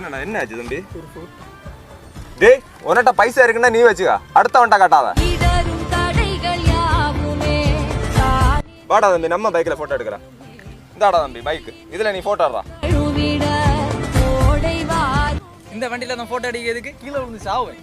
என்னண்ணா என்ன ஆச்சு தம்பி? டேய் உன்கிட்ட பைசா இருக்குன்னா நீ வச்சுக்க. அடுத்தவன்ட்ட காட்டாத. வாடா தம்பி நம்ம பைக்கில் ஃபோட்டோ எடுக்கிறேன். இந்தாடா தம்பி பைக் இதில் நீ ஃபோட்டோ எடுறா. இந்த வண்டியில நான் போட்டோ அடிக்கிறதுக்கு கீழே விழுந்து சாவேன்